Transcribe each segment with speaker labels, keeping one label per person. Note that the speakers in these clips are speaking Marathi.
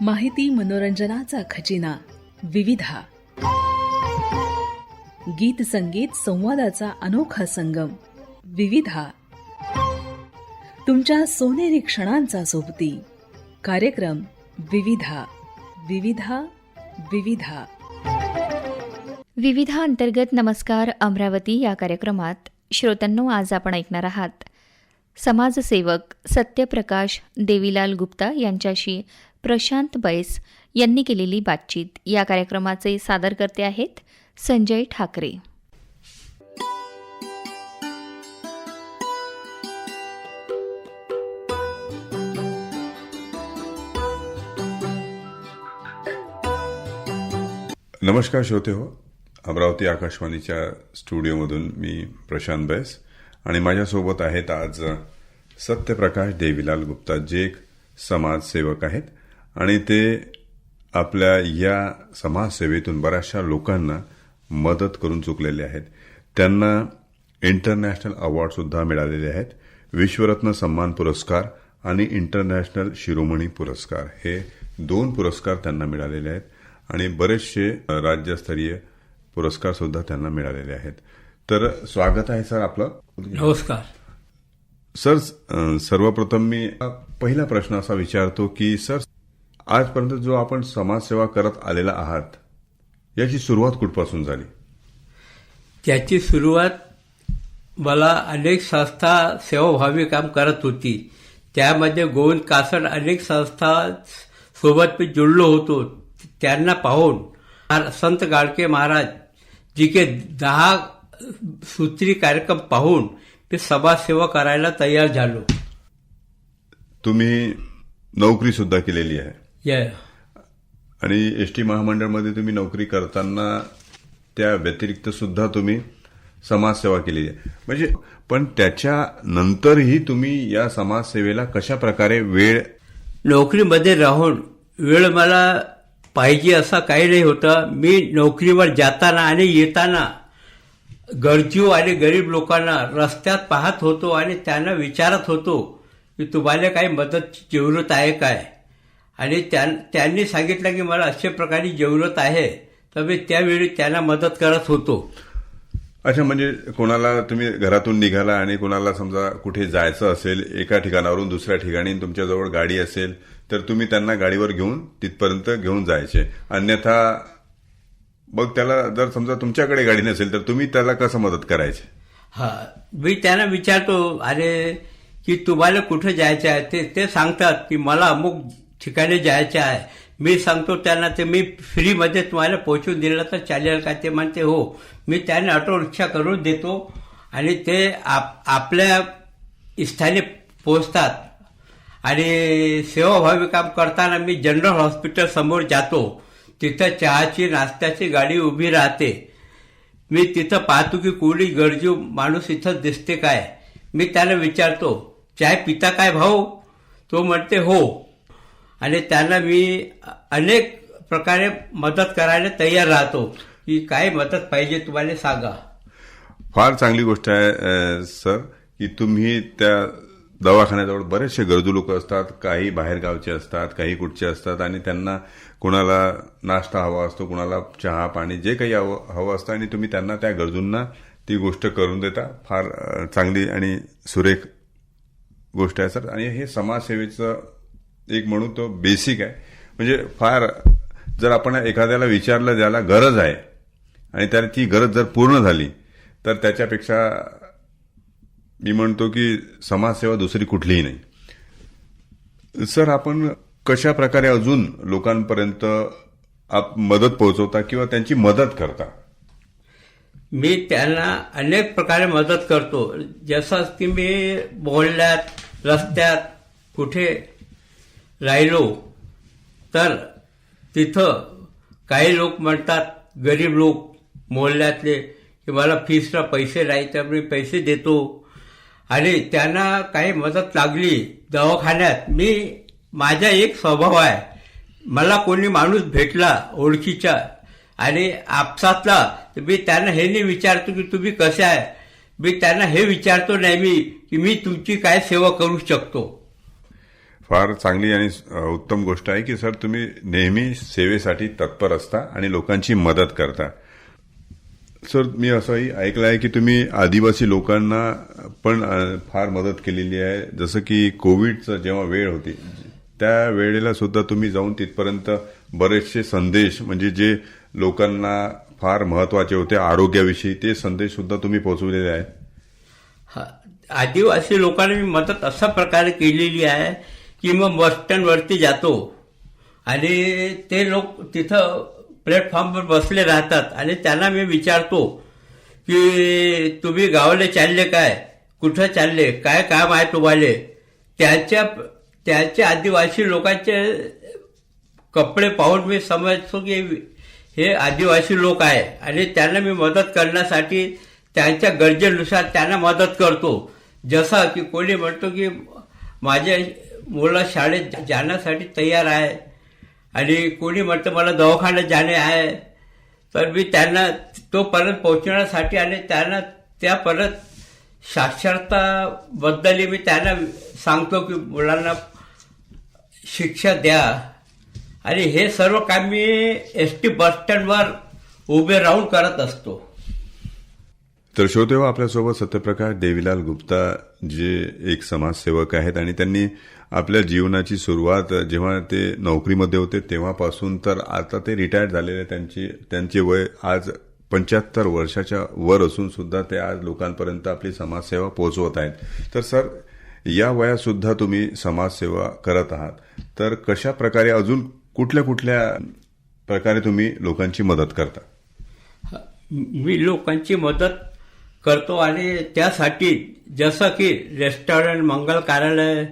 Speaker 1: माहिती मनोरंजनाचा खजिना विविधा. गीत संगीत संवादाचा अनोखा संगम विविधा. तुमच्या सोनेरी क्षणांचा सोबती कार्यक्रम विविधा. विविधा विविधा.
Speaker 2: विविधा अंतर्गत नमस्कार अमरावती या कार्यक्रमात श्रोत्यांनो आज आपण ऐकणार आहात. समाजसेवक सत्यप्रकाश देवीलाल गुप्ता यांच्याशी प्रशांत बैस यांनी केलेली बातचीत. या कार्यक्रमाचे सादर करते आहेत संजय ठाकरे.
Speaker 3: नमस्कार श्रोते हो. अमरावती आकाशवाणीच्या स्टुडिओमधून मी प्रशांत बैस आणि माझ्यासोबत आहेत आज सत्यप्रकाश देवीलाल गुप्ता जे एक समाजसेवक आहेत. आणि ते आपल्या या समाजसेवेतून बऱ्याचशा लोकांना मदत करून चुकलेले आहेत. त्यांना इंटरनॅशनल अवॉर्ड सुद्धा मिळालेले आहेत. विश्वरत्न सन्मान पुरस्कार आणि इंटरनॅशनल शिरोमणी पुरस्कार हे दोन पुरस्कार त्यांना मिळालेले आहेत. आणि बरेचसे राज्यस्तरीय पुरस्कार सुद्धा त्यांना मिळालेले आहेत. तर स्वागत आहे सर आपलं.
Speaker 4: नमस्कार.
Speaker 3: सर सर्वप्रथम मी पहिला प्रश्न असा विचारतो की सर आजपर्यंत जो आपण समाजसेवा करत आलेला आहात याची सुरुवात कुठपासून झाली?
Speaker 4: त्याची सुरुवात मला अनेक संस्था सेवाभावी काम करत होती. त्यामध्ये गोविंद कासड अनेक संस्था सोबत मी जुळलो होतो. त्यांना पाहून संत गाडके महाराज जी के दहा सूत्री कार्यक्रम पाहून मी समाजसेवा करायला तयार झालो.
Speaker 3: तुम्ही नोकरी सुद्धा केलेली आहे. आणि एस टी महामंडळमध्ये तुम्ही नोकरी करताना त्या व्यतिरिक्त सुद्धा तुम्ही समाजसेवा केलेली आहे म्हणजे पण त्याच्या नंतरही तुम्ही या समाजसेवेला कशा प्रकारे वेळ
Speaker 4: नोकरीमध्ये राहून वेळ मला पाहिजे असा काही नाही होतं. मी नोकरीवर जाताना आणि येताना गरजू आणि गरीब लोकांना रस्त्यात पाहत होतो आणि त्यांना विचारत होतो की तुम्हाला काही मदतची जरूरत आहे काय? आणि त्यां- त्यांनी सांगितलं की मला अशा प्रकारे जरूरत आहे तर मी त्यावेळी त्यांना मदत करत होतो.
Speaker 3: अच्छा म्हणजे कोणाला तुम्ही घरातून निघाला आणि कोणाला समजा कुठे जायचं असेल एका ठिकाणावरून दुसऱ्या ठिकाणी तुमच्याजवळ गाडी असेल तर तुम्ही त्यांना गाडीवर घेऊन तिथपर्यंत घेऊन जायचे. अन्यथा मग त्याला जर समजा तुमच्याकडे गाडी नसेल तर तुम्ही त्याला कसं मदत करायचे?
Speaker 4: हा मी त्यांना विचारतो अरे की तुम्हाला कुठे जायचं आहे? ते ते सांगतात की मला अमुक ठिकाणी जायचं आहे. मी सांगतो त्यांना ते मी फ्रीमध्ये तुम्हाला पोहोचून दिलं तर चालेल का? ते म्हणते हो मी त्यांना ऑटो रिक्षा करून देतो आणि ते आप आपल्या स्थानी पोचतात आणि सेवाभावी काम करताना मी जनरल हॉस्पिटल समोर जातो. तिथं चहाची नाश्त्याची गाडी उभी राहते. मी तिथं पाहतो की कोणी गरजू माणूस इथं दिसते काय? मी त्याला विचारतो चाय पिता काय भाऊ? तो म्हणते हो आणि त्यांना मी अनेक प्रकारे मदत करायला तयार राहतो. की काय मदत पाहिजे तुम्हाला सांगा.
Speaker 3: फार चांगली गोष्ट आहे सर की तुम्ही त्या दवाखान्याजवळ बरेचसे गरजू लोक असतात काही बाहेरगावचे असतात काही कुठचे असतात आणि त्यांना कुणाला नाश्ता हवा असतो कुणाला चहा पाणी जे काही हवं हवं असतं आणि तुम्ही त्यांना त्या गरजूंना ती गोष्ट करून देता. फार चांगली आणि सुरेख गोष्ट आहे सर. आणि हे समाजसेवेचं एक म्हणू तो बेसिक आहे. म्हणजे फार जर आपण एखाद्याला विचारलं ज्याला गरज आहे आणि त्याला ती गरज जर पूर्ण झाली तर त्याच्यापेक्षा मी म्हणतो की समाजसेवा दुसरी कुठलीही नाही. सर आपण कशा प्रकारे अजून लोकांपर्यंत आप मदत पोहोचवता किंवा त्यांची मदत करता?
Speaker 4: मी त्यांना अनेक प्रकारे मदत करतो. जसं की मी बोलण्यात रस्त्यात कुठे राहिलो तर तिथं काही लोक म्हणतात गरीब लोक मोहल्ल्यातले की मला फीसला पैसे नाही तर मी पैसे देतो. आणि त्यांना काही मदत लागली दवाखान्यात. मी माझा एक स्वभाव आहे. मला कोणी माणूस भेटला ओळखीचा आणि आपसातला तर मी त्यांना हे नाही विचारतो की तुम्ही कसे आहे. मी त्यांना हे विचारतो नेहमी की मी तुमची काय सेवा करू शकतो.
Speaker 3: फार चांगली आणि उत्तम गोष्ट आहे की सर तुम्ही नेहमी सेवेसाठी तत्पर असता आणि लोकांची मदत करता. सर मी असंही ऐकलं आहे की तुम्ही आदिवासी लोकांना पण फार मदत केलेली आहे. जसं की कोविडचं जेव्हा वेळ होती त्या वेळेला सुद्धा तुम्ही जाऊन तिथपर्यंत बरेचसे संदेश म्हणजे जे लोकांना फार महत्त्वाचे होते आरोग्याविषयी ते संदेश सुद्धा तुम्ही पोहोचवलेले आहेत?
Speaker 4: हा, आदिवासी लोकांना मी मदत अशा प्रकारे केलेली आहे की मग बस स्टँडवरती जातो. आणि ते लोक तिथं प्लॅटफॉर्मवर बसले राहतात. आणि त्यांना मी विचारतो की तुम्ही गावाला चालले काय? कुठं चालले? काय काम आहे तुम्हाला? त्याच्या त्याच्या आदिवासी लोकांचे कपडे पाहून मी समजतो की हे आदिवासी लोक आहे. आणि त्यांना मी मदत करण्यासाठी त्यांच्या गरजेनुसार त्यांना मदत करतो. जसं की कोणी म्हणतो की माझ्या मुलं शाळेत जाण्यासाठी तयार आहे. आणि कोणी म्हणतं मला दवाखान्यात जाणे आहे. तर मी त्यांना तो परत पोहोचण्यासाठी आणि त्यांना त्या परत साक्षरताबद्दल मी त्यांना सांगतो की मुलांना शिक्षा द्या. आणि हे सर्व काम मी एस टी बसस्टँडवर उभे राहून करत असतो.
Speaker 3: तर श्रोतेहो आपल्यासोबत सत्यप्रकाश देवीलाल गुप्ता जे एक समाजसेवक आहेत आणि त्यांनी आपल्या जीवनाची सुरुवात जेव्हा ते नोकरीमध्ये होते तेव्हापासून तर आता ते रिटायर्ड झालेले त्यांची त्यांचे वय आज पंच्याहत्तर वर्षाच्या वर असून सुद्धा ते आज लोकांपर्यंत आपली समाजसेवा पोहोचवत आहेत. तर सर या वयातसुद्धा तुम्ही समाजसेवा करत आहात. तर कशा प्रकारे अजून कुठल्या कुठल्या प्रकारे तुम्ही लोकांची मदत करता?
Speaker 4: मी लोकांची मदत करतो आणि त्यासाठी जसं की रेस्टॉरंट मंगल कार्यालय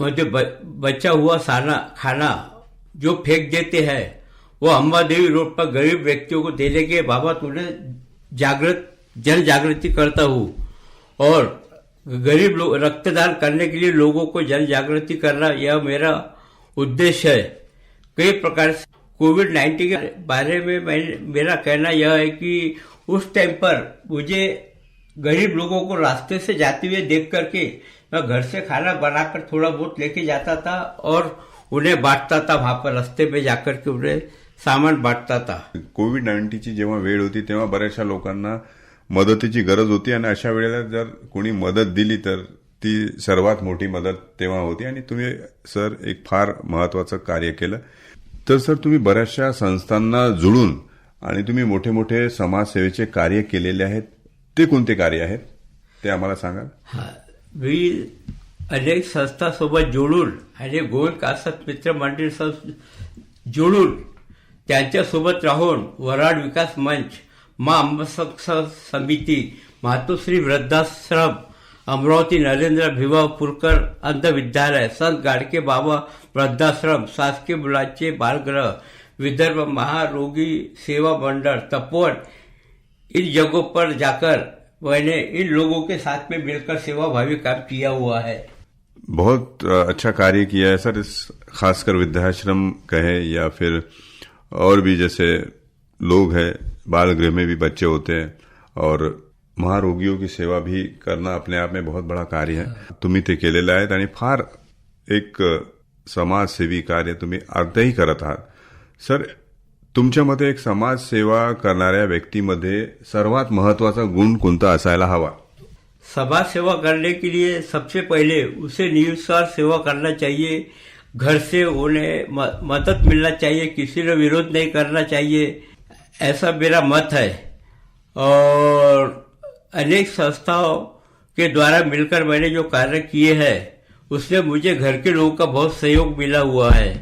Speaker 4: मध्ये ब- बचा हुआ साना खाना जो फेंक देते हैं, वो अम्बादेवी रोड पर गरीब व्यक्तियों को देने के बाबा उन्हें जागृत, जन जागृति करता हूँ। और गरीब लोग रक्तदान करने के लिए लोगों को जन जागृति करना यह मेरा उद्देश्य है। कई प्रकार से कोविड नाइन्टीन के बारे में मेरा कहना यह है कि उस टाइम पर मुझे गरीब लोगों को रास्ते से जाते हुए देख करके मैं घर से खाना बनाकर थोड़ा बहुत लेके जाता था और उन्हें बांटता था वहां पर रस्ते पे जाकर के उन्हें सामान बांटता था।
Speaker 3: कोविड नाईन्टीनची जेव्हा वेळ होती तेव्हा बऱ्याचशा लोकांना मदतीची गरज होती आणि अशा वेळेला जर कोणी मदत दिली तर ती सर्वात मोठी मदत तेव्हा होती. आणि तुम्ही सर एक फार महत्वाचं कार्य केलं. तर सर तुम्ही बऱ्याचशा संस्थांना जुळून आणि तुम्ही मोठे मोठे समाजसेवेचे कार्य केलेले आहेत. ते कोणते कार्य आहेत ते आम्हाला सांगा.
Speaker 4: हा मी अनेक संस्थांसोबत जोडून आणि गोल कासत मित्र मंडळ जोडून त्यांच्यासोबत राहून वराड विकास मंच मा अंबसक्ष समिती मातोश्री वृद्धाश्रम अमरावती नरेंद्र भिवापूरकर अंध विद्यालय संत गाडके बाबा वृद्धाश्रम शासकीय मुलांचे बालगृह विदर्भ महारोगी सेवा मंडळ तपोवन इन जगहों पर जाकर मैंने इन लोगों के साथ में मिलकर सेवा भावी काम किया हुआ है।
Speaker 3: बहुत अच्छा कार्य किया है सर इस खासकर वृद्धाश्रम कहे या फिर और भी जैसे लोग हैं बाल गृह में भी बच्चे होते हैं और महारोगियों की सेवा भी करना अपने आप में बहुत बड़ा कार्य है। तुम्ही ते केलेलं आहेत आणि फार एक समाजसेवी कार्य तुम्ही आताही करत आहात सर तुमच्या मते एक समाजसेवा करणाऱ्या व्यक्तीमध्ये सर्वात महत्त्वाचा गुण कोणता असायला हवा?
Speaker 4: समाज सेवा करने के लिए सबसे पहले उसे निस्वार्थ सेवा करना चाहिए घर से उन्हें मदद मिलना चाहिए किसी ने विरोध नहीं करना चाहिए ऐसा मेरा मत है। और अनेक संस्थाओं के द्वारा मिलकर मैंने जो कार्य किए हैं उसमें मुझे घर के लोगों का बहुत सहयोग मिला हुआ है।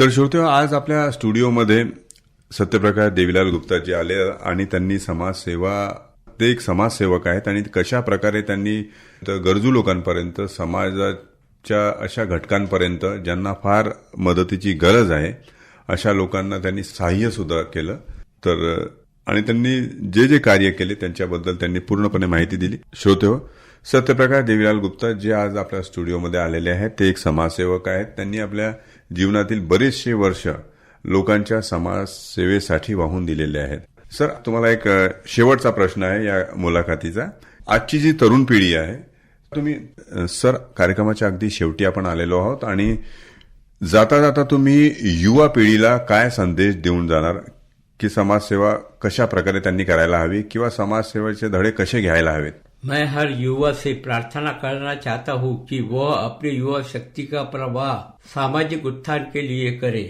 Speaker 3: तर श्रोते आज आपल्या स्टुडिओमध्ये सत्यप्रकाश देवीलाल गुप्ताजी आले आणि त्यांनी समाजसेवा ते एक समाजसेवक आहेत आणि कशा प्रकारे त्यांनी गरजू लोकांपर्यंत समाजाच्या अशा घटकांपर्यंत ज्यांना फार मदतीची गरज आहे अशा लोकांना त्यांनी सहाय्य सुद्धा केलं. तर आणि त्यांनी जे जे कार्य केले त्यांच्याबद्दल त्यांनी पूर्णपणे माहिती दिली. श्रोते हो सत्यप्रकाश देवीलाल गुप्ता जे आज आपल्या स्टुडिओमध्ये आलेले आहेत. ते एक समाजसेवक आहेत. त्यांनी आपल्या जीवनातील बरेचसे वर्ष लोकांच्या समाजसेवेसाठी वाहून दिलेले आहेत. सर तुम्हाला एक शेवटचा प्रश्न आहे या मुलाखतीचा. आजची जी तरुण पिढी आहे तुम्ही सर कार्यक्रमाच्या अगदी शेवटी आपण आलेलो आहोत आणि जाता जाता तुम्ही युवा पिढीला काय संदेश देऊन जाणार? की समाजसेवा कशा प्रकारे त्यांनी करायला हवी किंवा समाजसेवेचे धडे कसे घ्यायला हवेत?
Speaker 4: मैं हर युवा से प्रार्थना करना चाहता हूँ कि वह अपने युवा शक्ति का प्रवाह सामाजिक उत्थान के लिए करे।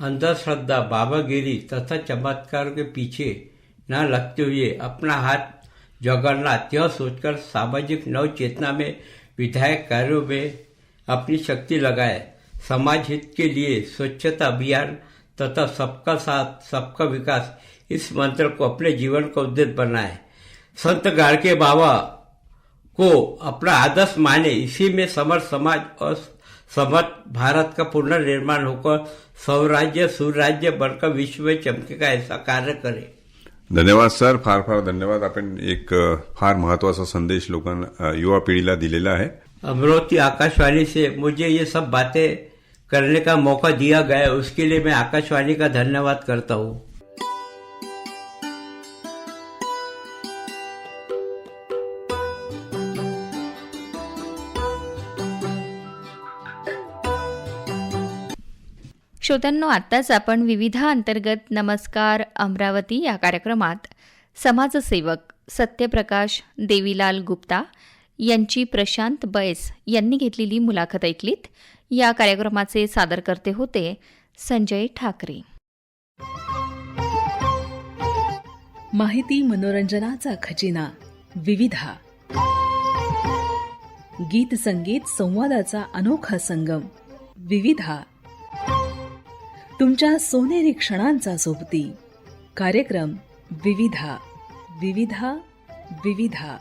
Speaker 4: अंधश्रद्धा बाबागिरी तथा चमत्कार के पीछे न लगते हुए अपना हाथ जगन्नाथ यह सोचकर सामाजिक नव चेतना में विधायक कार्यों में अपनी शक्ति लगाए। समाज हित के लिए स्वच्छता अभियान तथा सबका साथ, सबका विकास इस मंत्र को अपने जीवन का उद्देश्य बनाए। संत गाड़के बाबा को अपना आदर्श माने। इसी में समर्थ समाज और समर्थ भारत का पुनर्निर्माण होकर स्वराज्य सुराज्य बनकर विश्व में चमकेगा ऐसा कार्य करे।
Speaker 3: धन्यवाद सर। फार फार धन्यवाद। आपण एक फार महत्वाचा संदेश लोकांना अ, युवा पिढीला दिलेला आहे.
Speaker 4: अमरावती आकाशवाणी से मुझे ये सब बातें करने का मौका दिया गया उसके लिए मैं आकाशवाणी का धन्यवाद करता हूँ।
Speaker 2: श्रोत्यांनो आत्ताच आपण विविधा अंतर्गत नमस्कार अमरावती या कार्यक्रमात समाजसेवक सत्यप्रकाश देवीलाल गुप्ता यांची प्रशांत बैस यांनी घेतलेली मुलाखत ऐकलीत. या कार्यक्रमाचे सादरकर्ते होते संजय ठाकरे.
Speaker 1: माहिती मनोरंजनाचा खजिना विविधा. गीत संगीत संवादाचा अनोखा संगम विविधा. तुमच्या सोनेरी क्षणांचा सोबती. कार्यक्रम विविधा विविधा विविधा.